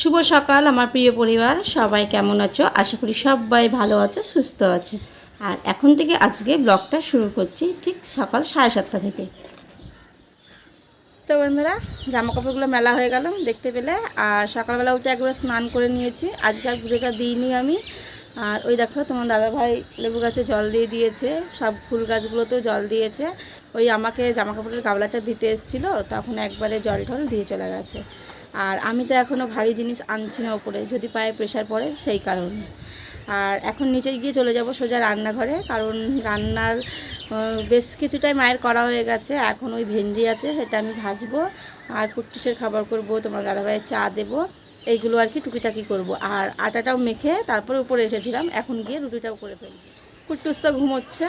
শুভ সকাল, আমার প্রিয় পরিবার। সবাই কেমন আছো? আশা করি সবাই ভালো আছো, সুস্থ আছো। আর এখন থেকে আজকে ব্লগটা শুরু করছি ঠিক সকাল সাড়ে সাতটা থেকে। তো বন্ধুরা জামা কাপড়গুলো মেলা হয়ে গেল দেখতে পেলে। আর সকালবেলা উঠে একবার স্নান করে নিয়েছি। আজকে আর ঘুরেটা দিইনি আমি। আর ওই দেখো তোমার দাদাভাই লেবু গাছে জল দিয়ে দিয়েছে। সব ফুল গাছগুলোতেও জল দিয়েছে। ওই আমাকে জামা কাপড়ের গাবলাটা দিতে এসেছিল, তখন একবারে জল টল দিয়ে চলে গেছে। আর আমি তো এখনও ভারী জিনিস আনছি না ওপরে, যদি পায়ে প্রেশার পড়ে সেই কারণে। আর এখন নিচে গিয়ে চলে যাব সোজা রান্নাঘরে, কারণ রান্নার বেশ কিছুটাই মায়ের করা হয়ে গেছে। এখন ওই ভেন্ডি আছে, সেটা আমি ভাজবো, আর কুট্টুসের খাবার করব, তোমার দাদাভাইয়ের চা দেবো, এইগুলো আর কি টুকিটাকি করব। আর আটাটাও মেখে তারপরে উপরে এসেছিলাম, এখন গিয়ে রুটিটাও করে ফেলব। কুট্টুস তো ঘুমোচ্ছে।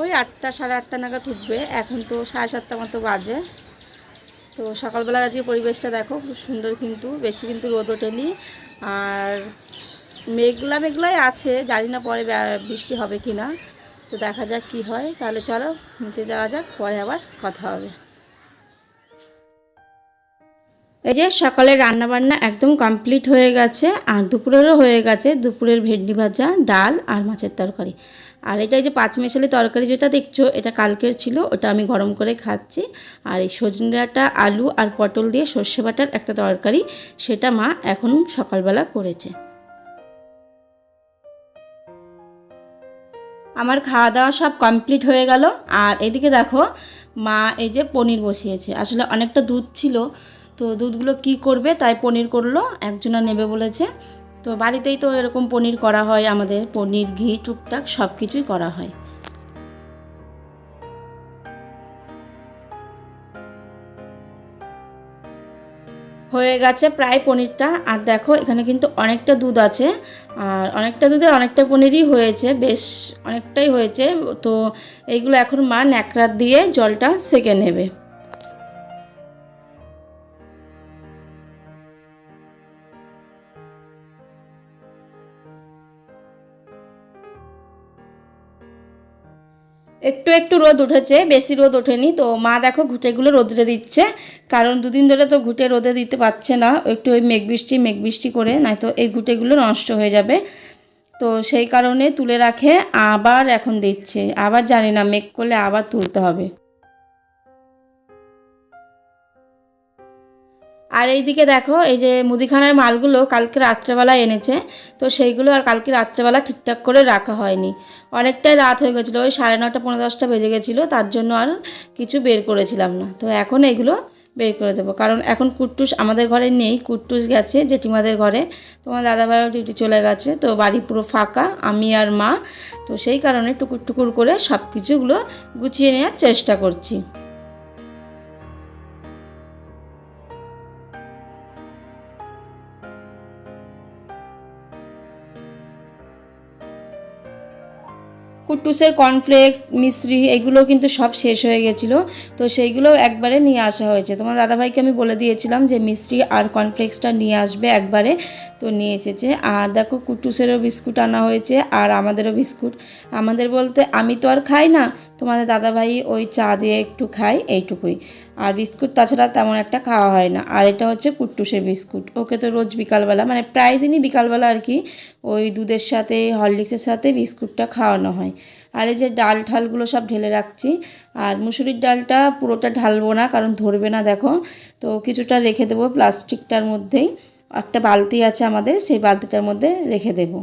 ওই আটটা, সাড়ে আটটা নাগাদ উঠবে। এখন তো সাড়ে সাতটা মতো বাজে। তো সকালবেলার আজকে পরিবেশটা দেখো, খুব সুন্দর কিন্তু, বেশি কিন্তু রোদ ওঠেনি। আর মেঘলা মেঘলাই আছে, জানি না পরে বৃষ্টি হবে কি না তো দেখা যাক কি হয়। তাহলে চলো, নিচে যাওয়া যাক, পরে আবার কথা হবে। এই যে সকালে রান্না বান্না একদম কমপ্লিট হয়ে গেছে, আর দুপুরেরও হয়ে গেছে দুপুরের ভেন্ডি ভাজা, ডাল আর মাছের তরকারি। আর এটা যে পাঁচ মেশালি তরকারি যেটা দেখছ, এটা কালকের ছিল, ওটা আমি গরম করে খাচ্ছি। আর এই সজনে আলু আর পটল দিয়ে সর্ষে বাটার একটা তরকারি, সেটা মা এখন সকালবেলা করেছে। আমার খাওয়া দাওয়া সব কমপ্লিট হয়ে গেল। আর এদিকে দেখো, মা এই যে পনির বসিয়েছে। আসলে অনেকটা দুধ ছিল, তো দুধগুলো কি করবে তাই পনির করল, একজনা নেবে বলেছে। তো বাড়িতেই তো এরকম পনির করা হয়, আমাদের পনির, ঘি, টুকটাক সব কিছুই করা হয়। হয়ে গেছে প্রায় পনিরটা। আর দেখো, এখানে কিন্তু অনেকটা দুধ আছে। আর অনেকটা দুধে অনেকটা পনিরই হয়েছে, বেশ অনেকটাই হয়েছে। তো এইগুলো এখন মা ন্যাকড়া দিয়ে জলটা সেকে নেবে। একটু একটু রোদ উঠেছে, বেশি রোদ ওঠেনি। তো মা দেখো ঘুটেগুলো রোদরে দিচ্ছে। কারণ দুদিন ধরে তো ঘুটে রোদে দিতে পারছে না। একটু ওই মেঘ বৃষ্টি মেঘ বৃষ্টি করে নয়তো এই ঘুটেগুলো নষ্ট হয়ে যাবে। তো সেই কারণে তুলে রাখে, আবার এখন দিচ্ছে। আবার জানি না, মেঘ করলে আবার তুলতে হবে। আর এইদিকে দেখো, এই যে মুদিখানার মালগুলো কালকে রাত্রেবেলা এনেছে, তো সেইগুলো আর কালকে রাত্রেবেলা ঠিকঠাক করে রাখা হয়নি। অনেকটাই রাত হয়ে গেছিল, ওই সাড়ে নটা পনেরো দশটা বেজে গেছিল, তার জন্য আর কিছু বের করেছিলাম না। তো এখন এগুলো বের করে দেবো, কারণ এখন কুট্টুস আমাদের ঘরে নেই, কুট্টুস গেছে, জেঠিমাদের ঘরে তোমার দাদাভাইও ডিউটি চলে গেছে, তো বাড়ি পুরো ফাঁকা, আমি আর মা, তো সেই কারণে টুকুর টুকুর করে সব কিছুগুলো গুছিয়ে নেওয়ার চেষ্টা করছি। কুট্টুসের কর্নফ্লেক্স মিশ্রি, এগুলো কিন্তু সব শেষ হয়ে গেছিল। তো সেইগুলো একবারে নিয়ে আসা হয়েছে। তোমার দাদাভাইকে আমি বলে দিয়েছিলাম যে মিশ্রি আর কর্নফ্লেক্সটা নিয়ে আসবে একবারে। তো নিয়ে এসেছে। আর দেখো কুট্টুসেরও বিস্কুট আনা হয়েছে আর আমাদেরও বিস্কুট। আমাদের বলতে, আমি তো আর খাই না। তোমাদের দাদাভাই ওই চা দিয়ে একটু খাই এইটুকুই। আর বিস্কুট তাছাড়া তেমন একটা খাওয়া হয় না। আর এটা হচ্ছে কুট্টুসের বিস্কুট। ওকে তো রোজ বিকালবেলা মানে প্রায় দিনই বিকালবেলা আর কি, ওই দুধের সাথে, হরলিক্সের সাথে বিস্কুটটা খাওয়ানো হয়। আর এই যে ডাল ঠালগুলো সব ঢেলে রাখছি। আর মুসুরির ডালটা পুরোটা ঢালবো না, কারণ ধরবে না, দেখো। তো কিছুটা রেখে দেবো প্লাস্টিকটার মধ্যেই। একটা বালতি আছে আমাদের, সেই বালতিটার মধ্যে রেখে দেবো।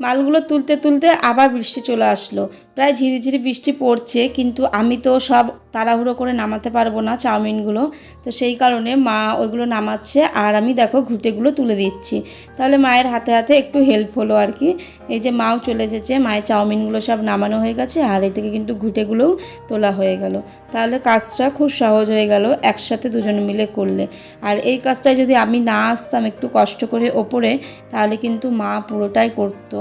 মালগুলো তুলতে তুলতে আবার বৃষ্টি চলে আসলো। প্রায় ঝিরিঝিরি বৃষ্টি পড়ছে, কিন্তু আমি তো সব তাড়াহুড়ো করে নামাতে পারব না চাউমিনগুলো। তো সেই কারণে মা ওইগুলো নামাচ্ছে আর আমি দেখো ঘুঁটেগুলো তুলে দিচ্ছি। তাহলে মায়ের হাতে হাতে একটু হেল্প হলো আর কি। এই যে মাও চলে এসেছে, মায়ের চাউমিনগুলো সব নামানো হয়ে গেছে আর এই থেকে কিন্তু ঘুঁটেগুলোও তোলা হয়ে গেল। তাহলে কাজটা খুব সহজ হয়ে গেল, একসাথে দুজনে মিলে করলে। আর এই কাজটায় যদি আমি না আসতাম একটু কষ্ট করে ওপরে, তাহলে কিন্তু মা পুরোটাই করতো।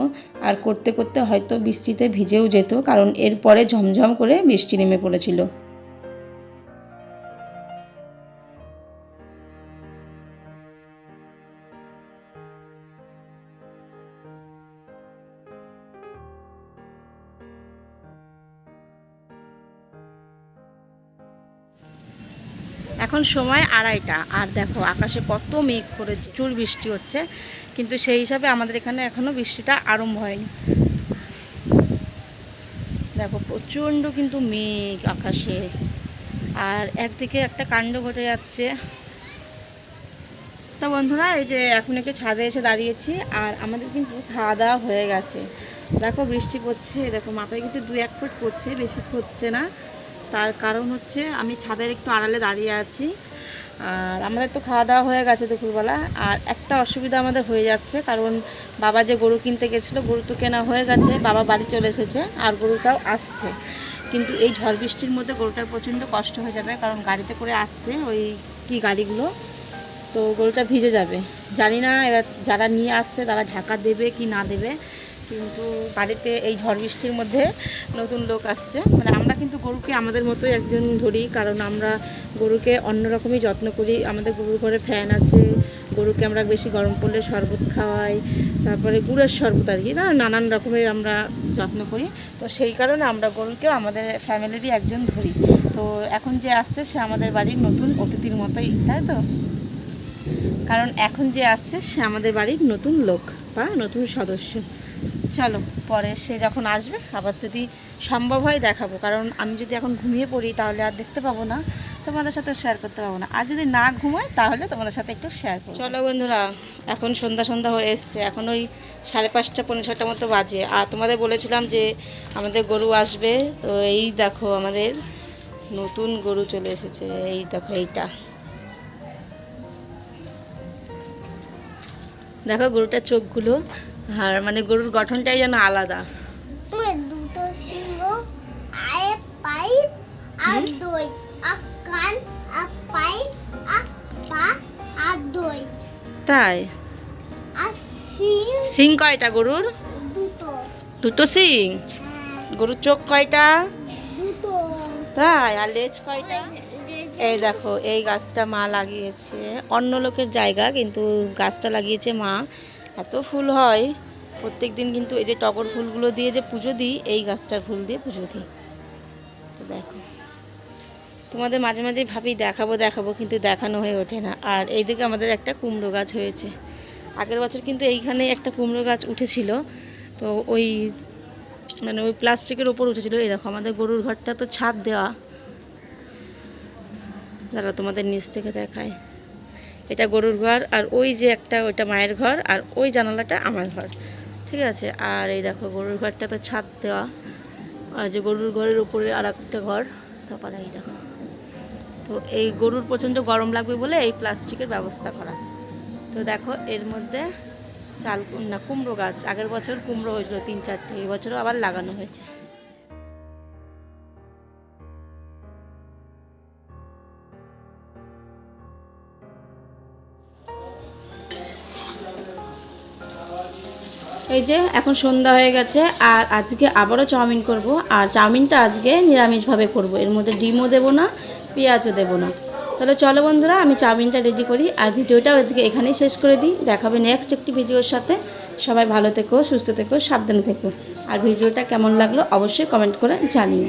আর করতে করতে হয়তো বৃষ্টিতে ভিজেও যেত, কারণ এরপরে ঝমঝম করে বৃষ্টি নেমে পড়েছিল। এখন সময় আড়াইটা। আর দেখো, আকাশে কত মেঘ করেছে চুর বৃষ্টি হচ্ছে, কিন্তু সেই হিসাবে আমাদের এখানে এখনও বৃষ্টিটা আরম্ভ হয়নি। দেখো, প্রচণ্ড কিন্তু মেঘ আকাশে। আর একদিকে একটা কাণ্ড ঘটে যাচ্ছে। তো বন্ধুরা, এই যে এখন একটু ছাদে এসে দাঁড়িয়েছি, আর আমাদের কিন্তু খাওয়া দাওয়া হয়ে গেছে। দেখো, বৃষ্টি পড়ছে, দেখো, মাথায় কিন্তু দু এক ফুট পড়ছে, বেশি পড়ছে না। তার কারণ হচ্ছে আমি ছাদের একটু আড়ালে দাঁড়িয়ে আছি। আর আমাদের তো খাওয়া দাওয়া হয়ে গেছে দুপুরবেলা। আর একটা অসুবিধা আমাদের হয়ে যাচ্ছে, কারণ বাবা যে গরু কিনতে গেছিল, গরু তো কেনা হয়ে গেছে, বাবা বাড়ি চলে এসেছে, আর গরুটাও আসছে। কিন্তু এই ঝড় বৃষ্টির মধ্যে গরুটার প্রচণ্ড কষ্ট হয়ে যাবে, কারণ গাড়িতে করে আসছে ওই কি গাড়িগুলো, তো গরুটা ভিজে যাবে। জানি না এবার যারা নিয়ে আসছে তারা ঢাকা দেবে কি না দেবে কিন্তু বাড়িতে এই ঝড় বৃষ্টির মধ্যে নতুন লোক আসছে। মানে আমরা কিন্তু গরুকে আমাদের মতোই একজন ধরি, কারণ আমরা গরুকে অন্য রকমই যত্ন করি। আমাদের গরুর ঘরে ফ্যান আছে, গরুকে আমরা বেশি গরম পড়লে শরবত খাওয়াই, তারপরে গুড়ের শরবত আর কি, না, নানান রকমের আমরা যত্ন করি। তো সেই কারণে আমরা গরুকেও আমাদের ফ্যামিলিরই একজন ধরি। তো এখন যে আসছে সে আমাদের বাড়ির নতুন অতিথির মতোই, তাই তো? কারণ এখন যে আসছে সে আমাদের বাড়ির নতুন লোক বা নতুন সদস্য। চলো, পরে সে যখন আসবে, আবার যদি সম্ভব হয় দেখাবো। কারণ আমি যদি এখন ঘুমিয়ে পড়ি, তাহলে আর দেখতে পাবো না, তোমাদের সাথে শেয়ার করতে পারব না। আর যদি না ঘুমায়, তাহলে তোমাদের সাথে একটু শেয়ার করব। চলো বন্ধুরা, এখন সন্ধ্যা সন্ধ্যা হয়ে এসছে। এখন ওই সাড়ে পাঁচটা পনেরো ছটার মতো বাজে। আর তোমাদের বলেছিলাম যে আমাদের গরু আসবে, তো এই দেখো আমাদের নতুন গরু চলে এসেছে। এই দেখো এইটা। দেখো গরুটার চোখগুলো। আর মানে গরুর গঠনটাই যেন আলাদা। দুটো সিংহ আর পাইপ আর দই। আর কান আর পাইপ আর পা আর দই। তাই? আর সিং সিং কয়টা গরুর? দুটো। দুটো সিং? হ্যাঁ, গরুর চোখ কয়টা? দুটো। তাই? আর লেজ কয়টা? এই দেখো এই গাছটা মা লাগিয়েছে। অন্য লোকের জায়গা কিন্তু গাছটা লাগিয়েছে মা। এত ফুল হয় প্রত্যেক দিন কিন্তু এই যে টগর ফুলগুলো দিয়ে যে পুজো দিই, এই গাছটার ফুল দিয়ে পুজো দিই। তো দেখো, তোমাদের মাঝে মাঝে ভাবি দেখাবো দেখাবো, কিন্তু দেখানো হয়ে ওঠে না। আর এইদিকে আমাদের একটা কুমড়ো গাছ হয়েছে। আগের বছর কিন্তু এইখানে একটা কুমড়ো গাছ উঠেছিল, তো ওই মানে ওই প্লাস্টিকের ওপর উঠেছিল। এই দেখো, আমাদের গরুর ঘরটা তো ছাদ দেওয়া। যারা তোমাদের নিচ থেকে দেখায় এটা গরুর ঘর আর ওই যে একটা ওইটা মায়ের ঘর আর ওই জানালাটা আমার ঘর। ঠিক আছে? আর এই দেখো গরুর ঘরটা তো ছাদ দেওয়া। আর যে গরুর ঘরের উপরে আর একটা ঘর তারপরে এই দেখো। তো এই গরুর প্রচণ্ড গরম লাগবে বলে এই প্লাস্টিকের ব্যবস্থা করা। তো দেখো এর মধ্যে চাল না কুমড়ো গাছ। আগের বছর কুমড়ো হয়েছিল তিন চারটে এই বছরও আবার লাগানো হয়েছে। এই যে, এখন সন্ধ্যা হয়ে গেছে, আর আজকে আবারও চাউমিন করব। আর চাউমিনটা আজকে নিরামিষভাবে করব। এর মধ্যে ডিমও দেবো না, পেঁয়াজও দেবো না। তাহলে চলো বন্ধুরা, আমি চাউমিনটা রেডি করি। আর ভিডিওটাও আজকে এখানেই শেষ করে দিই। দেখাবে নেক্সট একটি ভিডিওর সাথে। সবাই ভালো থেকো, সুস্থ থেকো, সাবধানে থেকো। আর ভিডিওটা কেমন লাগল অবশ্যই কমেন্ট করে জানিও।